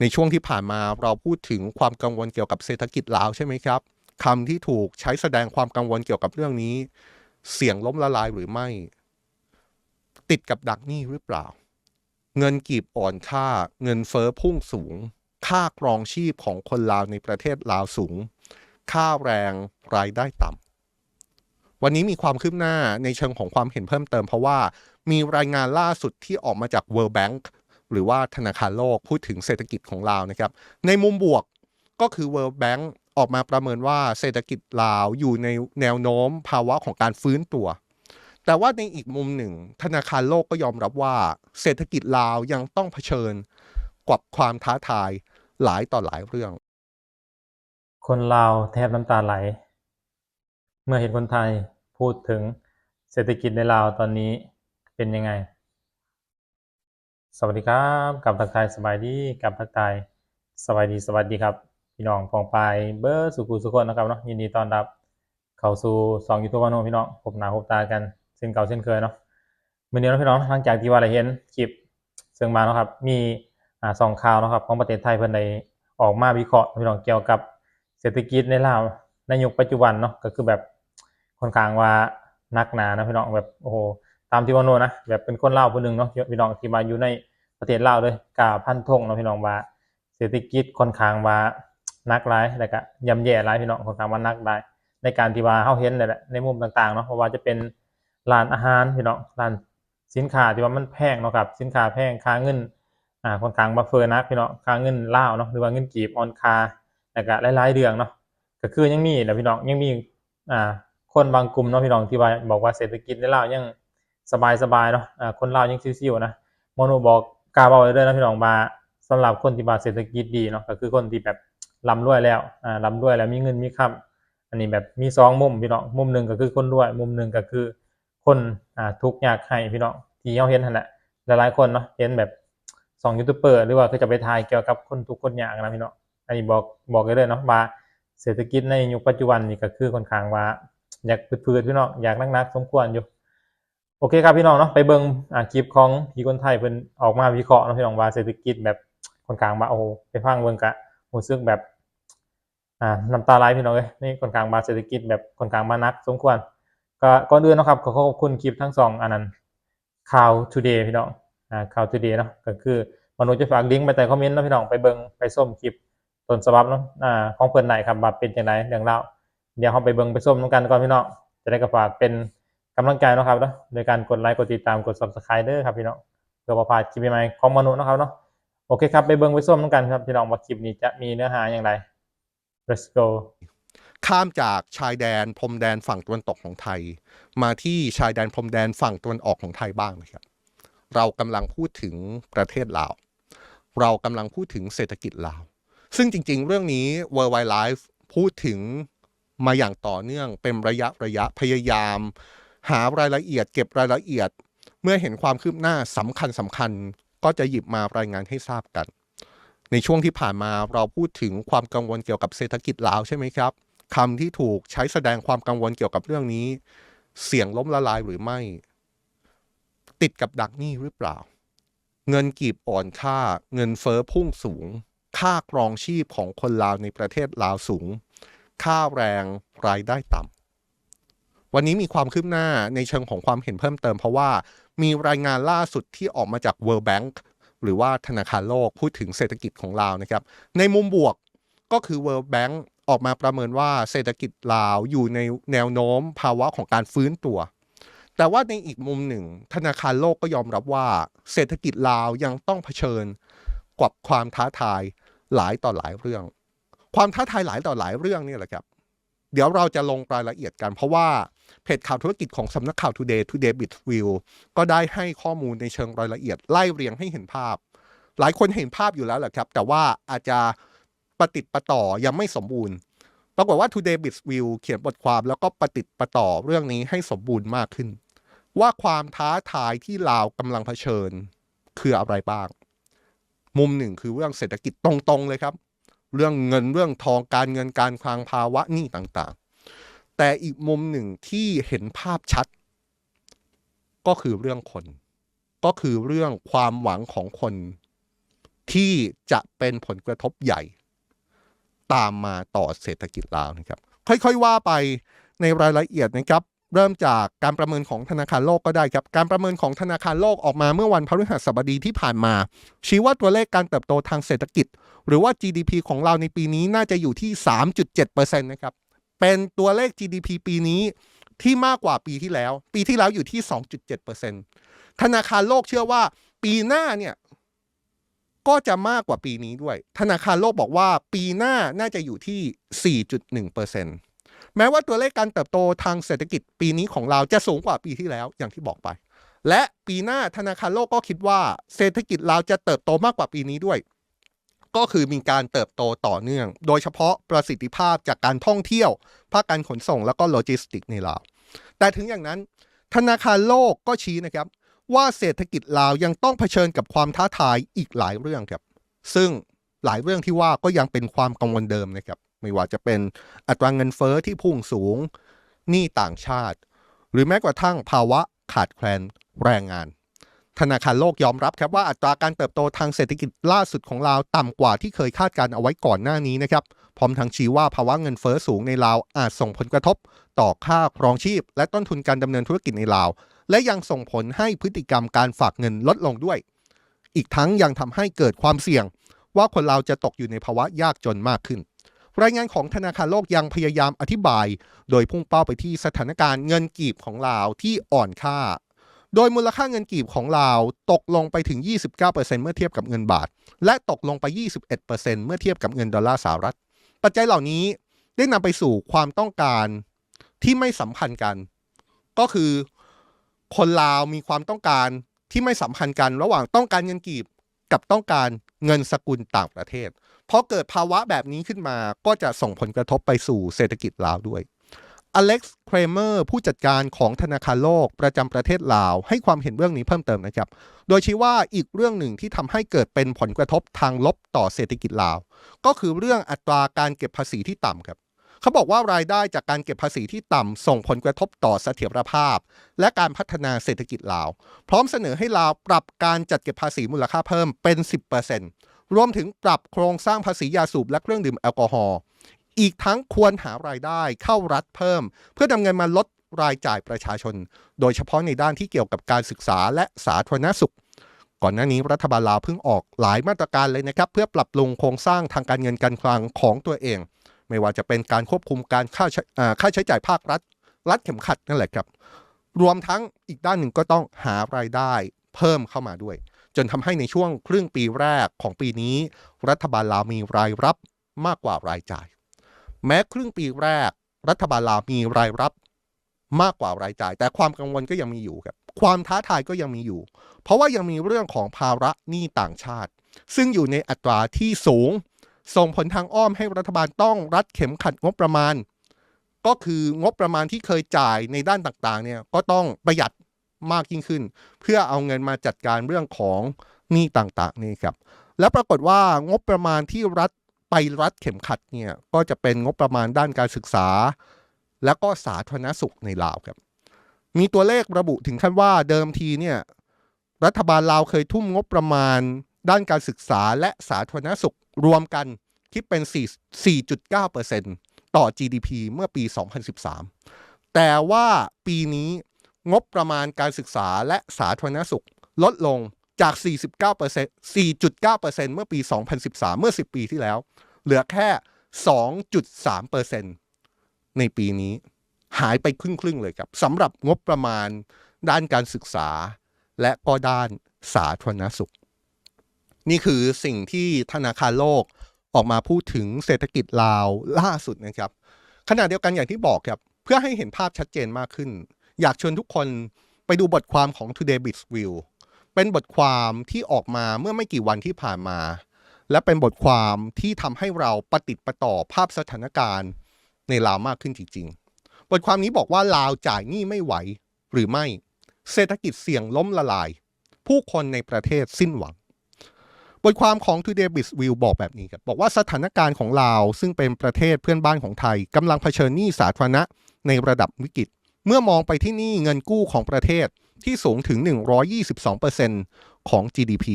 ในช่วงที่ผ่านมาเราพูดถึงความกังวลเกี่ยวกับเศรษฐกิจลาวใช่ไหมครับคำที่ถูกใช้แสดงความกังวลเกี่ยวกับเรื่องนี้ เสี่ยงล้มละลายหรือไม่ ติดกับดักหนี้หรือเปล่า เงินกีบอ่อนค่า เงินเฟอ้อพุ่งสูง ค่าครองชีพของคนลาวในประเทศลาวสูง ค่าแรงรายได้ต่ำวันนี้มีความคืบหน้าในเชิงของความเห็นเพิ่มเติมเพราะว่ามีรายงานล่าสุดที่ออกมาจาก World Bank หรือว่าธนาคารโลกพูดถึงเศรษฐกิจของลาวนะครับ ในมุมบวกก็คือ World Bank ออกมาประเมินว่าเศรษฐกิจลาวอยู่ในแนวโน้มภาวะของการฟื้นตัว แต่ว่าในอีกมุมหนึ่ง ธนาคารโลกก็ยอมรับว่าเศรษฐกิจลาวยังต้องเผชิญกับความท้าทายหลายต่อหลายเรื่อง คนลาวแทบน้ำตาไหล เมื่อเห็นคนไทยพูดถึงเศรษฐกิจในลาวตอนนี้เป็นยังไง สวัสดีครับกับทักทายสบายดีกับทักทายสบายดีสวัสดีครับพี่น้องปองปายเบอร์สุขุสุคนนะครับเนาะยินดีต้อนรับ เข้าสู่สองยูทูบวันโนพี่น้องพบหน้าพบตากันเช่นเก่าเช่นเคยเนาะมื่อนี้เนะพี่น้องหลังจากที่ว่าเราเห็นคลิปซึ่งมาเนาะครับมีอ่าสองข่าวนะครับของประเทศไทยเพิ่นได้ออกมาวิเคราะห์พี่น้องเกี่ยวกับเศรษฐกิจในลาวในยุคปัจจุบันเนาะก็คือแบบค่อนข้างว่านักหนานะพี่น้องแบบโอ้โห ตามที่ว่าโนนะแบบเป็นคนเล่าวผู้หนึงเนาะพี่น้องที่มาอยู่ในประเทศเล่าเลยกล้าพันธงเนาะพี่น้องว่าเศรษฐกิจค่อนข้างว่านักหลายแล้วก็ย่ำแย่หลายพี่น้องค่อนข้างว่านักหลายในการที่ว่าเฮาเห็นแหละในมุมต่างๆเนาะเพราะว่าจะเป็นร้านอาหารพี่น้องร้านสินค้าที่ว่ามันแพงเนาะครับสินค้าแพงค่าเงินอ่าค่อนข้างบ่เฟ้อนักพี่น้องค่าเงินเลาเนาะหรือว่าเงินกีบออนคาแล้วก็หลายๆเรื่องเนาะก็คือยังมีแหละพี่น้องยังมีอ่าคนบางกลุ่มเนาะพี่น้องที่ว่าบอกว่าเศรษฐกิจในลาวยัง สบายๆเนาะคนลาวยังชิวๆนะโมโนบอกกล้าเว้าเลยด้อนะพี่น้องว่าสำหรับคนที่ว่าเศรษฐกิจดีเนาะก็คือคนที่แบบร่ำรวยแล้วอ่าร่ำรวยแล้วมีเงินมีคำอันนี้แบบมีสองมุมพี่น้องมุมหนึ่งก็คือคนรวย มุมหนึ่งก็คือคนอ่าทุกข์ยากให้พี่น้องที่เราเห็นนั่นแหละหลายๆคนเนาะเห็นแบบสองยูทูบเบอร์หรือว่าคือจะไปทายเกี่ยวกับคนทุกข์คนยากนะพี่น้องอันนี้บอกบอกเลยเนาะว่าเศรษฐกิจในยุคปัจจุบันนี่ก็คือค่อนข้างว่าอยากพืดๆพี่น้องอยากนักๆสมควรอยู่ โอเคครับพี่น้องเนาะไปเบิ่งอ่าคลิปของพี่คนไทยเพิ่นออกมาวิเคราะห์เนาะพี่น้องว่าเศรษฐกิจแบบคนข้างว่าโอ้ไปฟังเบิ่งกะรู้สึกแบบอ่าน้ำตาไหลพี่น้องเอ้ยนี่คนข้างมาเศรษฐกิจแบบคนข้างมานักสมควร ก็ก่อนอื่นเนาะครับขอขอบคุณคลิปทั้งสองอันนั้นข่าว today พี่น้องอ่าข่าว today เนาะก็คือมนุษย์จะฝากลิงก์ไปใต้คอมเมนต์เนาะพี่น้องไปเบิ่งไปส้มคลิปต้นฉบับเนาะอ่าของเพิ่นได้ครับว่าเป็นจังไดเรื่องราเดี๋ยวเราไปเบิ่งไปส้มนำกันก่อนพี่น้องจะได้ก็ฝากเป็น กำลังใจนะครับเนาะโดยการกดไลค์กดติดตามกด Subscribe เด้อครับพี่น้องเพื่อบ่พาดคลิปใหม่ของมนุษย์นะครับเนาะโอเคครับ ไปเบิ่งไปส้มกันครับ พี่น้องว่าคลิปนี้จะมีเนื้อหาอย่างไร let's go ข้ามจากชายแดนพรมแดนฝั่งตะวันตกของไทย มาที่ชายแดนพรมแดนฝั่งตะวันออกของไทยบ้างนะครับ เรากำลังพูดถึงประเทศลาว เรากำลังพูดถึงเศรษฐกิจลาว ซึ่งจริงๆ เรื่องนี้ World Wide Life พูดถึงมาอย่างต่อเนื่องเป็นระยะระยะพยายาม หารายละเอียดเก็บรายละเอียด เมื่อเห็นความคืบหน้าสำคัญสำคัญก็จะหยิบมารายงานให้ทราบกัน ในช่วงที่ผ่านมาเราพูดถึงความกังวลเกี่ยวกับเศรษฐกิจลาวใช่ไหมครับคำที่ถูกใช้แสดงความกังวลเกี่ยวกับเรื่องนี้ เสี่ยงล้มละลายหรือไม่ ติดกับดักหนี้หรือเปล่า เงินกีบอ่อนค่า เงินเฟอ้อพุ่งสูง ค่าครองชีพของคนลาวในประเทศลาวสูง ค่าแรงรายได้ต่ำ วันนี้มีความคืบหน้าในเชิงของความเห็นเพิ่มเติม เพราะว่ามีรายงานล่าสุดที่ออกมาจาก World Bank หรือว่าธนาคารโลกพูดถึงเศรษฐกิจของลาวนะครับ ในมุมบวกก็คือ World Bank ออกมาประเมินว่าเศรษฐกิจลาวอยู่ในแนวโน้มภาวะของการฟื้นตัว แต่ว่าในอีกมุมหนึ่ง ธนาคารโลกก็ยอมรับว่าเศรษฐกิจลาวยังต้องเผชิญกับความท้าทายหลายต่อหลายเรื่อง ความท้าทายหลายต่อหลายเรื่องนี่แหละครับ เดี๋ยวเราจะลงรายละเอียดกัน เพราะว่า เพจข่าวธุรกิจของสำนักข่าว Today Today Bit View ก็ได้ให้ข้อมูลในเชิงรายละเอียดไล่เรียงให้เห็นภาพ หลายคนเห็นภาพอยู่แล้วแหละครับ แต่ว่าอาจจะประติดประต่อยังไม่สมบูรณ์ปรากฏว่า Today Bit View เขียนบทความแล้วก็ประติดประต่อเรื่องนี้ให้สมบูรณ์มากขึ้น ว่าความท้าทายที่ลาวกำลังเผชิญคืออะไรบ้าง มุมหนึ่งคือเรื่องเศรษฐกิจตรงๆเลยครับ เรื่องเงินเรื่องทองการเงินการคลังภาวะหนี้ต่างๆ แต่อีกมุมหนึ่งที่เห็นภาพชัด ก็คือเรื่องคน ก็คือเรื่องความหวังของคน ที่จะเป็นผลกระทบใหญ่ ตามมาต่อเศรษฐกิจลาวนะครับ ค่อยๆว่าไปในรายละเอียดนะครับ เริ่มจากการประเมินของธนาคารโลกก็ได้ครับ การประเมินของธนาคารโลกออกมาเมื่อวันพฤหัสบดีที่ผ่านมา ชี้ว่าตัวเลขการเติบโตทางเศรษฐกิจ หรือว่า GDP ของเราในปีนี้น่าจะอยู่ที่ 3.7%นะครับ เป็นตัวเลข GDP ปีนี้ที่มากกว่าปีที่แล้ว ปีที่แล้วอยู่ที่ 2.7%ธนาคารโลกเชื่อว่า ปีหน้าเนี่ยก็จะมากกว่าปีนี้ด้วย ธนาคารโลกบอกว่าปีหน้าน่าจะอยู่ที่ 4.1%แม้ว่าตัวเลขการเติบโตทางเศรษฐกิจปีนี้ของเราจะสูงกว่าปีที่แล้วอย่างที่บอกไป และปีหน้าธนาคารโลกก็คิดว่า เศรษฐกิจเราจะเติบโตมากกว่าปีนี้ด้วย ก็คือมีการเติบโตต่อเนื่อง โดยเฉพาะประสิทธิภาพจากการท่องเที่ยว ภาคการขนส่งแล้วก็โลจิสติกในลาว แต่ถึงอย่างนั้น ธนาคารโลกก็ชี้นะครับ ว่าเศรษฐกิจลาวยังต้องเผชิญกับความท้าทายอีกหลายเรื่องครับ ซึ่งหลายเรื่องที่ว่าก็ยังเป็นความกังวลเดิมนะครับ ไม่ว่าจะเป็นอัตราเงินเฟอ้อที่พุ่งสูงหนี้ต่างชาติ หรือแม้กระทั่งภาวะขาดแคลนแรงงาน ธนาคารโลกยอมรับครับว่าอัตราการเติบโตทางเศรษฐกิจล่าสุดของลาวต่ำกว่าที่เคยคาดการเอาไว้ก่อนหน้านี้นะครับพร้อมทั้งชี้ว่าภาวะเงินเฟอ้อสูงในลาวอาจส่งผลกระทบ ต่อค่าครองชีพ และต้นทุนการดำเนินธุรกิจในลาว และยังส่งผลให้พฤติกรรมการฝากเงินลดลงด้วย อีกทั้งยังทำให้เกิดความเสี่ยง ว่าคนเราจะตกอยู่ในภาวะยากจนมากขึ้น รายงานของธนาคารโลกยังพยายามอธิบาย โดยพุ่งเป้าไปที่สถานการณ์เงินกีบของลาวที่อ่อนค่า โดยมูลค่าเงินกีบของลาวตกลงไปถึง 29%เมื่อเทียบกับเงินบาท และตกลงไป 21%เมื่อเทียบกับเงินดอลลาร์สหรัฐ ปัจจัยเหล่านี้ได้นำไปสู่ความต้องการที่ไม่สัมพันธ์กัน ก็คือคนลาวมีความต้องการที่ไม่สัมพันธ์กัน ระหว่างต้องการเงินกีบกับต้องการเงินสกุลต่างประเทศพอเกิดภาวะแบบนี้ขึ้นมาก็จะส่งผลกระทบไปสู่เศรษฐกิจลาวด้วย อเล็กซ์เครเมอร์ผู้จัดการของธนาคารโลกประจำประเทศลาว ให้ความเห็นเรื่องนี้เพิ่มเติมนะครับ โดยชี้ว่าอีกเรื่องหนึ่งที่ทำให้เกิดเป็นผลกระทบทางลบต่อเศรษฐกิจลาว ก็คือเรื่องอัตราการเก็บภาษีที่ต่ำครับ เขาบอกว่ารายได้จากการเก็บภาษีที่ต่ำส่งผลกระทบต่อเสถียรภาพ และการพัฒนาเศรษฐกิจลาว พร้อมเสนอให้ลาวปรับการจัดเก็บภาษีมูลค่าเพิ่มเป็น 10%รวมถึงปรับโครงสร้างภาษียาสูบและเครื่องดื่มแอลกอฮอล์ อีกทั้งควรหารายได้เข้ารัฐเพิ่ม เพื่อนำเงินมาลดรายจ่ายประชาชน โดยเฉพาะในด้านที่เกี่ยวกับการศึกษาและสาธารณสุข ก่อนหน้านี้รัฐบาลลาวเพิ่งออกหลายมาตรการเลยนะครับ เพื่อปรับปรุงโครงสร้างทางการเงินการคลังของตัวเอง ไม่ว่าจะเป็นการควบคุมการค่าใช้ค่าใช้จ่ายภาครัฐ รัฐเข็มขัดนั่นแหละครับ รวมทั้งอีกด้านหนึ่งก็ต้องหารายได้เพิ่มเข้ามาด้วย จนทำให้ในช่วงครึ่งปีแรกของปีนี้ รัฐบาลลาวมีรายรับมากกว่ารายจ่าย แม้ครึ่งปีแรก รัฐบาลลาวมีรายรับมากกว่ารายจ่าย แต่ความกังวลก็ยังมีอยู่ครับความท้าทายก็ยังมีอยู่ เพราะว่ายังมีเรื่องของภาระหนี้ต่างชาติ ซึ่งอยู่ในอัตราที่สูง ส่งผลทางอ้อมให้รัฐบาลต้องรัดเข็มขัดงบประมาณ ก็คืองบประมาณที่เคยจ่ายในด้านต่างๆเนี่ยก็ต้องประหยัดมากยิ่งขึ้น เพื่อเอาเงินมาจัดการเรื่องของหนี้ต่างๆนี่ครับ แล้วปรากฏว่างบประมาณที่รัฐ ไปรัดเข็มขัดเนี่ยก็จะเป็นงบประมาณด้านการศึกษา แล้วก็สาธารณสุขในลาวครับ มีตัวเลขระบุถึงขั้นว่าเดิมทีเนี่ยรัฐบาลลาวเคยทุ่มงบประมาณ ด้านการศึกษาและสาธารณสุขรวมกันคิดเป็น 4.9%ต่อ GDP เมื่อปี 2013 แต่ว่าปีนี้งบประมาณการศึกษาและสาธารณสุขลดลงจาก 49% 4.9%เมื่อปี 2013 เมื่อ 10 ปีที่แล้ว เหลือแค่ 2.3%ในปีนี้ หายไปครึ่งๆเลยครับสำหรับงบประมาณด้านการศึกษา และก็ด้านสาธารณสุข นี่คือสิ่งที่ธนาคารโลกออกมาพูดถึงเศรษฐกิจลาวล่าสุดนะครับ ขณะเดียวกันอย่างที่บอกครับ เพื่อให้เห็นภาพชัดเจนมากขึ้น อยากชวนทุกคนไปดูบทความของ Today b i z View เป็นบทความที่ออกมาเมื่อไม่กี่วันที่ผ่านมา และเป็นบทความที่ทำให้เราประติดประต่อภาพสถานการณ์ในลาวมากขึ้นจริง ๆ บทความนี้บอกว่าลาวจ่ายหนี้ไม่ไหวหรือไม่ เศรษฐกิจเสี่ยงล้มละลาย ผู้คนในประเทศสิ้นหวัง บทความของ Today b i z View บอกแบบนี้ครับบอกว่าสถานการณ์ของลาว ซึ่งเป็นประเทศเพื่อนบ้านของไทยกำลังเผชิญหนี้สาธารณะในระดับวิกฤต เมื่อมองไปที่หนี้เงินกู้ของประเทศ ที่สูงถึง 122%ของ GDP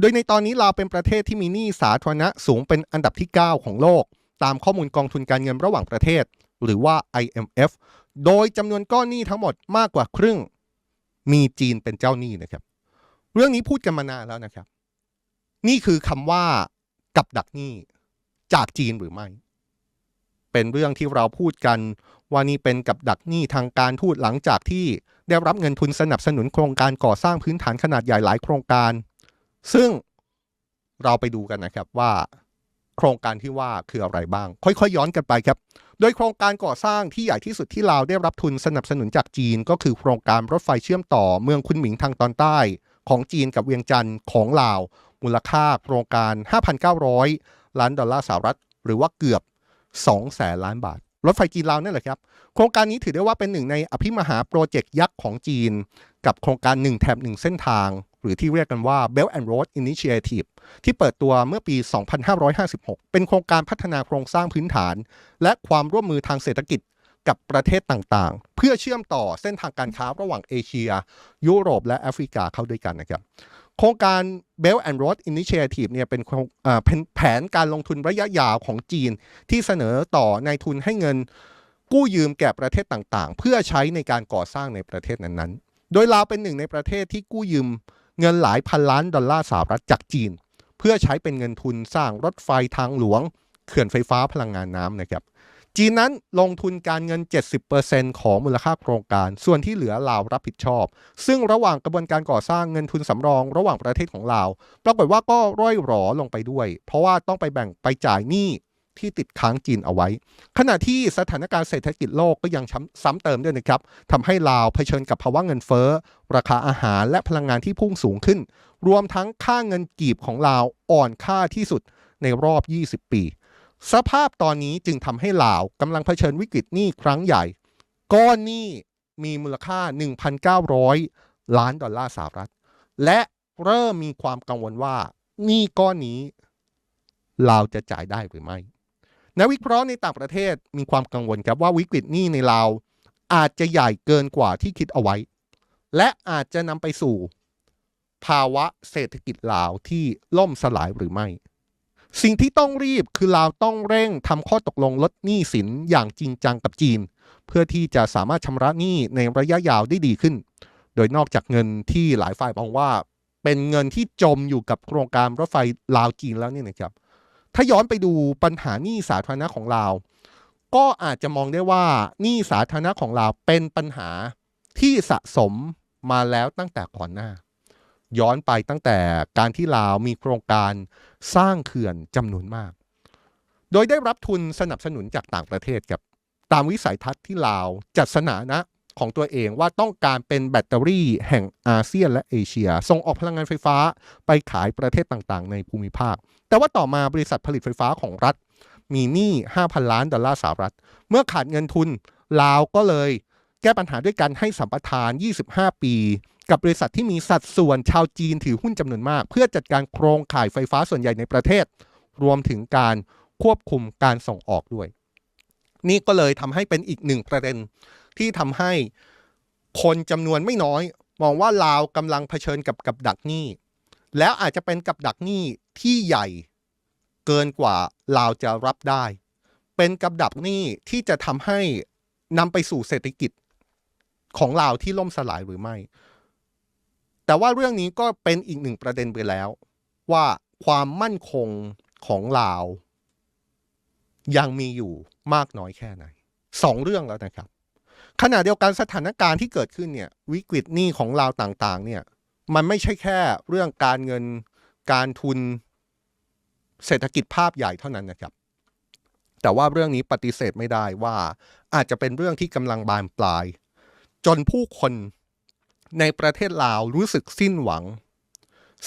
โดยในตอนนี้ลาวเป็นประเทศที่มีหนี้สาธารณะสูงเป็นอันดับที่ 9 ของโลก ตามข้อมูลกองทุนการเงินระหว่างประเทศ หรือว่า IMF โดยจำนวนก้อนหนี้ทั้งหมดมากกว่าครึ่ง มีจีนเป็นเจ้าหนี้นะครับ เรื่องนี้พูดกันมานานแล้วนะครับ นี่คือคำว่ากับดักหนี้จากจีนหรือไม่ เป็นเรื่องที่เราพูดกันว่านี่เป็นกับดักหนี้ทางการทูตหลังจากที่ ได้รับเงินทุนสนับสนุนโครงการก่อสร้างพื้นฐานขนาดใหญ่หลายโครงการ ซึ่งเราไปดูกันนะครับว่าโครงการที่ว่าคืออะไรบ้าง ค่อยๆ ย้อนกันไปครับ โดยโครงการก่อสร้างที่ใหญ่ที่สุดที่ลาวได้รับทุนสนับสนุนจากจีน ก็คือโครงการรถไฟเชื่อมต่อเมืองคุนหมิงทางตอนใต้ ของจีนกับเวียงจันทร์ของลาว มูลค่าโครงการ 5,900 ล้านดอลลาร์สหรัฐ หรือว่าเกือบ2แสนล้านบาท รถไฟจีนลาวนั่นแหละครับ โครงการนี้ถือได้ว่าเป็นหนึ่งในอภิมหาโปรเจกต์ยักษ์ของจีน กับโครงการ1แถบ1เส้นทาง หรือที่เรียกกันว่า Belt and Road Initiative ที่เปิดตัวเมื่อปี 2556 เป็นโครงการพัฒนาโครงสร้างพื้นฐาน และความร่วมมือทางเศรษฐกิจกับประเทศต่างๆ เพื่อเชื่อมต่อเส้นทางการค้าระหว่างเอเชีย ยุโรปและแอฟริกาเข้าด้วยกันนะครับ โครงการ Belt and Road Initiative เนี่ยเป็นโครงเอ่อเป็นแผนการลงทุนระยะยาวของจีน ที่เสนอต่อนายทุนให้เงินกู้ยืมแก่ประเทศต่างๆ เพื่อใช้ในการก่อสร้างในประเทศนั้นๆ โดยลาวเป็นหนึ่งในประเทศที่กู้ยืมเงินหลายพันล้านดอลลาร์สหรัฐจากจีน เพื่อใช้เป็นเงินทุนสร้างรถไฟทางหลวง เขื่อนไฟฟ้าพลังงานน้ำนะครับ จีนนั้นลงทุนการเงิน 70%ของมูลค่าโครงการ ส่วนที่เหลือลาวรับผิดชอบ ซึ่งระหว่างกระบวนการก่อสร้างเงินทุนสำรองระหว่างประเทศของลาว ปรากฏว่าก็ร่อยหรอลงไปด้วย เพราะว่าต้องไปแบ่งไปจ่ายหนี้ที่ติดค้างจีนเอาไว้ ขณะที่สถานการณ์เศรษฐกิจโลกก็ยังช้ำเติมด้วยนะครับทำให้ลาวเผชิญกับภาวะเงินเฟ้อ ราคาอาหารและพลังงานที่พุ่งสูงขึ้น รวมทั้งค่าเงินกีบของลาวอ่อนค่าที่สุดในรอบ 20 ปี สภาพตอนนี้จึงทำให้ลาวกำลังเผชิญวิกฤตหนี้ครั้งใหญ่ ก้อนหนี้มีมูลค่า 1,900 ล้านดอลลาร์สหรัฐ และเริ่มมีความกังวลว่าหนี้ก้อนนี้ลาวจะจ่ายได้หรือไม่ นักวิเคราะห์ในต่างประเทศมีความกังวลครับว่าวิกฤตหนี้ในลาวอาจจะใหญ่เกินกว่าที่คิดเอาไว้ และอาจจะนำไปสู่ ภาวะเศรษฐกิจลาวที่ล่มสลายหรือไม่ สิ่งที่ต้องรีบคือลาวต้องเร่งทำข้อตกลงลดหนี้สินอย่างจริงจังกับจีน เพื่อที่จะสามารถชำระหนี้ในระยะยาวได้ดีขึ้น โดยนอกจากเงินที่หลายฝ่ายมองว่า เป็นเงินที่จมอยู่กับโครงการรถไฟลาวจีนแล้วเนี่ยนะครับ ถ้าย้อนไปดูปัญหาหนี้สาธารณะของลาว ก็อาจจะมองได้ว่าหนี้สาธารณะของลาวเป็นปัญหาที่สะสมมาแล้วตั้งแต่ก่อนหน้า ย้อนไปตั้งแต่การที่ลาวมีโครงการสร้างเขื่อนจำนวนมาก โดยได้รับทุนสนับสนุนจากต่างประเทศครับตามวิสัยทัศน์ที่ลาวจัดสถานะของตัวเองว่าต้องการเป็นแบตเตอรี่แห่งอาเซียนและเอเชีย ส่งออกพลังงานไฟฟ้าไปขายประเทศต่างๆ ในภูมิภาค แต่ว่าต่อมาบริษัทผลิตไฟฟ้าของรัฐ มีหนี้ 5,000 ล้านดอลลาร์สหรัฐ เมื่อขาดเงินทุนลาวก็เลย แก้ปัญหาด้วยการให้สัมปทาน 25 ปี กับบริษัทที่มีสัดส่วนชาวจีนถือหุ้นจำนวนมาก เพื่อจัดการโครงข่ายไฟฟ้าส่วนใหญ่ในประเทศ รวมถึงการควบคุมการส่งออกด้วย นี่ก็เลยทำให้เป็นอีกหนึ่งประเด็นที่ทำให้คนจำนวนไม่น้อย มองว่าลาวกำลังเผชิญกับกับดักหนี้ แล้วอาจจะเป็นกับดักหนี้ที่ใหญ่เกินกว่าลาวจะรับได้ เป็นกับดักหนี้ที่จะทำให้นำไปสู่เศรษฐกิจของลาวที่ล่มสลายหรือไม่ แต่ว่าเรื่องนี้ก็เป็นอีกหนึ่งประเด็นไปแล้ว ว่าความมั่นคงของลาว ยังมีอยู่มากน้อยแค่ไหนสองเรื่องแล้วนะครับ ขณะเดียวกันสถานการณ์ที่เกิดขึ้นเนี่ยวิกฤตหนี้ของลาวต่างๆ เนี่ยมันไม่ใช่แค่เรื่องการเงินการทุนเศรษฐกิจภาพใหญ่เท่านั้นนะครับ แต่ว่าเรื่องนี้ปฏิเสธไม่ได้ว่าอาจจะเป็นเรื่องที่กำลังบานปลาย จนผู้คน ในประเทศลาวรู้สึกสิ้นหวัง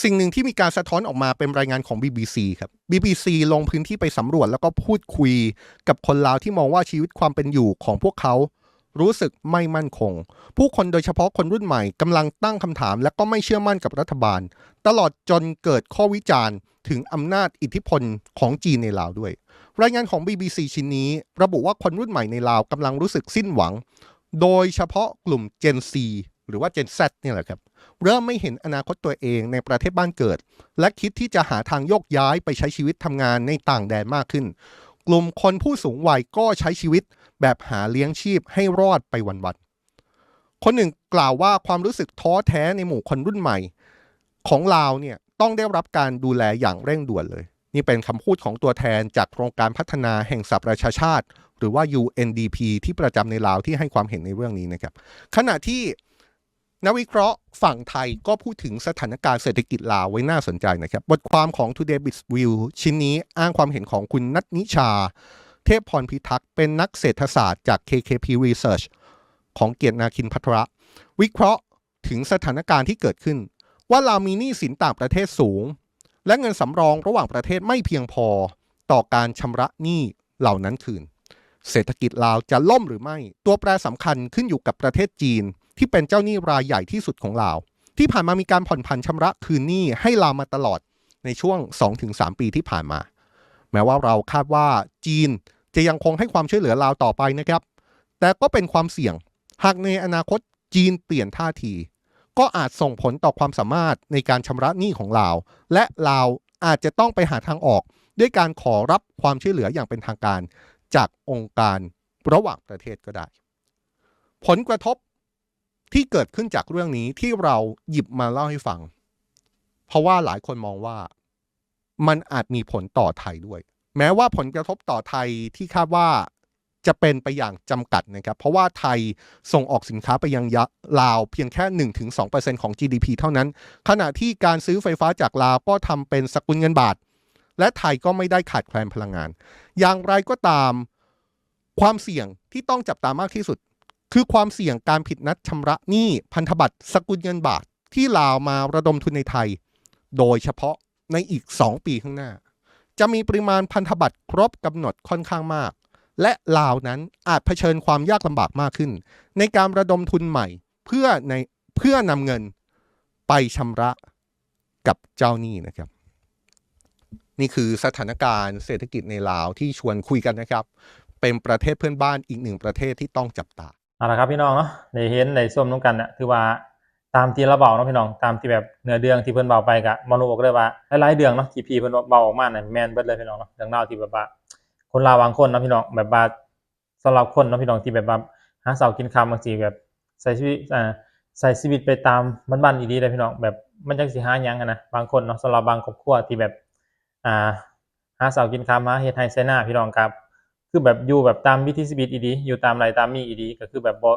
สิ่งหนึ่งที่มีการสะท้อนออกมาเป็นรายงานของ BBC ครับ BBC ลงพื้นที่ไปสำรวจแล้วก็พูดคุยกับคนลาวที่มองว่าชีวิตความเป็นอยู่ของพวกเขารู้สึกไม่มั่นคง ผู้คนโดยเฉพาะคนรุ่นใหม่กำลังตั้งคำถาม และก็ไม่เชื่อมั่นกับรัฐบาล ตลอดจนเกิดข้อวิจารณ์ ถึงอำนาจอิทธิพลของจีนในลาวด้วย รายงานของ BBC ชิ้นนี้ ระบุว่าคนรุ่นใหม่ในลาวกำลังรู้สึกสิ้นหวัง โดยเฉพาะกลุ่ม Gen Z หรือว่า Gen Z เนี่ยแหละครับ เริ่มไม่เห็นอนาคตตัวเองในประเทศบ้านเกิด และคิดที่จะหาทางโยกย้ายไปใช้ชีวิตทำงานในต่างแดนมากขึ้น กลุ่มคนผู้สูงวัยก็ใช้ชีวิตแบบหาเลี้ยงชีพให้รอดไปวันๆ คนหนึ่งกล่าวว่าความรู้สึกท้อแท้ในหมู่คนรุ่นใหม่ ของลาวเนี่ยต้องได้รับการดูแลอย่างเร่งด่วนเลย นี่เป็นคำพูดของตัวแทนจากโครงการพัฒนาแห่งสหประชาชาติ หรือว่า UNDP ที่ประจำในลาวที่ให้ความเห็นในเรื่องนี้นะครับ ขณะที่ นักวิเคราะห์ฝั่งไทยก็พูดถึงสถานการณ์เศรษฐกิจลาวไว้น่าสนใจนะครับ บทความของ Today b i z View ชิ้นนี้อ้างความเห็นของคุณนัทนิชา เทพพรพิทักษ์เป็นนักเศรษฐศาสตร์จาก KKP Research ของเกียรตินาคินพัทระ วิเคราะห์ถึงสถานการณ์ที่เกิดขึ้น ว่าลาวมีหนี้สินต่างประเทศสูง และเงินสำรองระหว่างประเทศไม่เพียงพอต่อการชำระหนี้เหล่านั้นคืน เศรษฐกิจลาวจะล่มหรือไม่ ตัวแปรสำคัญขึ้นอยู่กับประเทศจีน ที่เป็นเจ้าหนี้รายใหญ่ที่สุดของลาว ที่ผ่านมามีการผ่อนผันชำระคืนหนี้ให้ลาวมาตลอดในช่วง 2-3 ปีที่ผ่านมา แม้ว่าเราคาดว่าจีนจะยังคงให้ความช่วยเหลือลาวต่อไปนะครับ แต่ก็เป็นความเสี่ยง หากในอนาคตจีนเปลี่ยนท่าที ก็อาจส่งผลต่อความสามารถในการชำระหนี้ของลาว และลาวอาจจะต้องไปหาทางออก ด้วยการขอรับความช่วยเหลืออย่างเป็นทางการ จากองค์การระหว่างประเทศก็ได้ ผลกระทบ ที่เกิดขึ้นจากเรื่องนี้ที่เราหยิบมาเล่าให้ฟัง เพราะว่าหลายคนมองว่ามันอาจมีผลต่อไทยด้วย แม้ว่าผลกระทบต่อไทยที่คาดว่าจะเป็นไปอย่างจำกัดนะครับ เพราะว่าไทยส่งออกสินค้าไปยังยลาวเพียงแค่ 1-2%ของ GDP เท่านั้น ขณะที่การซื้อไฟฟ้าจากลาวก็ทำเป็นสกุลเงินบาท และไทยก็ไม่ได้ขาดแคลนพลังงาน อย่างไรก็ตามความเสี่ยงที่ต้องจับตามากที่สุด คือความเสี่ยงการผิดนัดชำระหนี้พันธบัตรสกุลเงินบาทที่ลาวมาระดมทุนในไทย โดยเฉพาะในอีก 2 ปีข้างหน้า จะมีปริมาณพันธบัตรครบกำหนดค่อนข้างมาก และลาวนั้นอาจเผชิญความยากลำบากมากขึ้น ในการระดมทุนใหม่เพื่อในเพื่อนำเงินไปชำระกับเจ้าหนี้นะครับ นี่คือสถานการณ์เศรษฐกิจในลาวที่ชวนคุยกันนะครับ เป็นประเทศเพื่อนบ้านอีกหนึ่งประเทศที่ต้องจับตา เอาละครับพี่น้องเนาะได้เห็นได้ส้มน้ำกันเนี่ยคือว่าตามที่เราเบาเนาะพี่น้องตามที่แบบเนื้อเรื่องที่เพิ่นเบาไปกะมโนบอกเลยว่าหลายๆเรื่องเนาะที่พี่เพิ่นเบาออกมาเนี่ยแมนเบิดเลยพี่น้องเนาะเรื่องราวที่แบบว่าคนลาวบางคนเนาะพี่น้องแบบว่าสำหรับคนเนาะพี่น้องที่แบบว่าหาเสากินคำบางทีแบบใช้ชีวิตอ่าใช้ชีวิตไปตามบ้านๆดีเลยพี่น้องแบบมันจังสิหาหยังกันนะบางคนเนาะสำหรับบางครอบครัวที่แบบอ่าหาเสากินคำหาเฮ็ดไร่ไสนาพี่น้องครับ คือแบบอยู่แบบตามวิถีชีวิตอีดีอยู่ตามไรตามมีอีดี ก็คือแบบบ่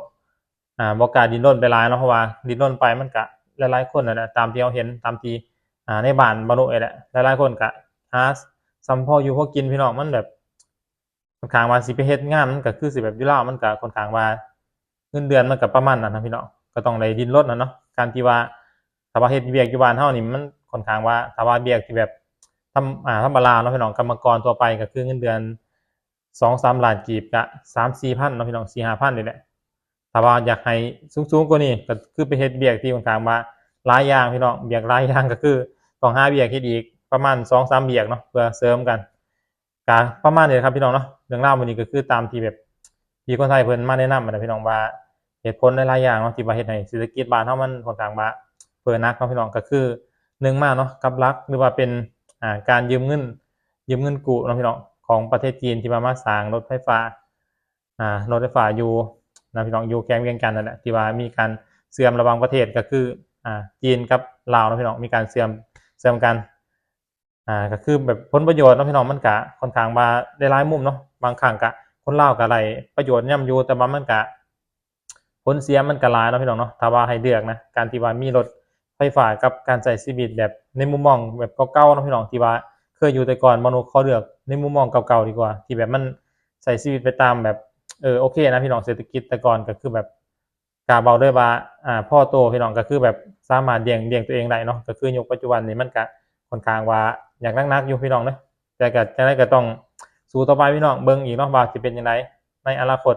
อ่าบ่กล้าดิ้นรนไปหลายเนาะเพราะว่าดิ้นรนไปมันก็หลายๆคนนั่นแหละตามที่เราเห็นตามที่อ่าในบ้านบ่โนเอยแหละหลายๆคนก็หาซ้ำพออยู่พอกินพี่น้องมันแบบค่อนข้างว่าสิไปเฮ็ดงานมันก็คือสิแบบอยู่ลาวมันก็ค่อนข้างว่าเงินเดือนมันก็ประมาณนั้นนะพี่น้องก็ต้องได้ดิ้นรนนะเนาะการที่ว่าถ้าว่าเฮ็ดเวียกอยู่บ้านเฮานี่มันค่อนข้างว่าถ้าว่าเวียกที่แบบทำอ่าธรรมดาเนาะพี่น้องกรรมกรทั่วไปก็คือเงินเดือน สองสามล้านกีบกะสามสี่พันเนาะพี่น้องสี่ห้าพันนี่แหละถ้าว่าอยากให้สูงๆกว่านี้ก็คือไปเฮ็ดเบียกที่ต่างๆมาหลายอย่างพี่น้องเบียกหลายอย่างก็คือต้องหาเบียกเฮ็ดอีกประมาณสองสามเบียกเนาะเพื่อเสริมกันกะประมาณนี้ครับพี่น้องเนาะเรื่องราววันนี้ก็คือตามที่แบบที่คนไทยเพิ่นมาแนะนำนะพี่น้องว่าเหตุผลหลายๆอย่างเนาะที่ว่าเฮ็ดให้เศรษฐกิจบ้านเฮามันค่อนข้างว่าเพิ่นนักเนาะพี่น้องก็คือหนึ่งมากเนาะกับรักหรือว่าเป็นอ่าการยืมเงินยืมเงินกู้เนาะพี่น้อง ของประเทศจีนที่มามาสร้างรถไฟฟ้าอ่ารถไฟฟ้าอยู่นะพี่น้องอยู่แกงเวียงจันนั่นแหละที่ว่ามีการเสื่อมระหว่างประเทศก็คืออ่าจีนกับลาวนาะพี่น้องมีการเสื่อมเสื่อมกันอ่าก็คือแบบผลประโยชน์นาะพี่น้องมันกะค่อนข้างว่าได้หลายมุมเนาะบางครั้งกะคนลาวก็ได้ประโยชน์ย่ำอยู่แต่ว่ามันกะผลเสียมันก็หลายนาะพี่น้องเนาะถ้าว่าให้เลือกนะการที่ว่ามีรถไฟฟ้ากับการใช้ชีวิตแบบในมุมมองแบบเก่าๆนาะพี่น้องที่ว่าเคยอยู่แต่ก่อนมนุษย์เขาเลือก ในมุมมองเก่าๆดีกว่า ที่แบบมันใช้ชีวิตไปตามแบบเออโอเคนะพี่น้องเศรษฐกิจแต่ก่อนก็คือแบบกาเบาด้วยว่าอ่าพ่อโตพี่น้องก็คือแบบสามารถเลี้ยงเลี้ยงตัวเองได้เนาะก็คือยุคปัจจุบันนี้มันก็ค่อนข้างว่าอยากนักๆอยู่พี่น้องเนาะแต่ก็จะได้ก็ต้องสู้ต่อไปพี่น้องเบิ่งอีกเนาะว่าจะเป็นยังไงในอนาคต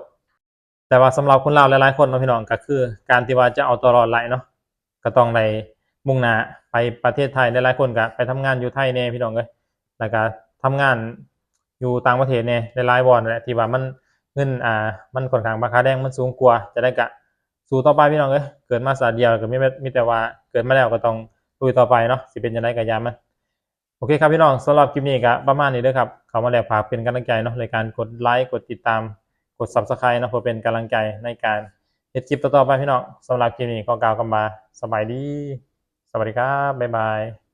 แต่ว่าสำหรับคนลาวหลายๆคนเนาะพี่น้องก็คือ การที่ว่าจะเอาตัวรอดไหลเนาะก็ต้องในมุ่งหน้าไปประเทศไทยหลายๆคนก็ไปทำงานอยู่ไทยแน่พี่น้องเอ้ยแล้วก็ ทำงานอยู่ต่างประเทศเนี่ยหลายๆวอนแหละที่ว่ามันเงินอ่ามันค่อนข้างราคาแดงมันสูงกว่าจะได้กะสู่ต่อไปพี่น้องเอ้ยเกิดมาสาเดียวก็มีมีแต่ว่าเกิดมาแล้วก็ต้องลุยต่อไปเนาะสิเป็นยังไงก็ยามันโอเคครับพี่น้องสำหรับคลิปนี้ก็ประมาณนี้เด้อครับเข้ามาแล้วฝากเป็นกำลังใจเนาะในการกดไลค์กดติดตามกด Subscribe เนาะเพื่อเป็นกำลังใจในการเฮ็ดคลิปต่อๆไปพี่น้องสำหรับคลิปนี้ก็กล่าวกันมาสบายดี สวัสดีครับ บ๊ายบาย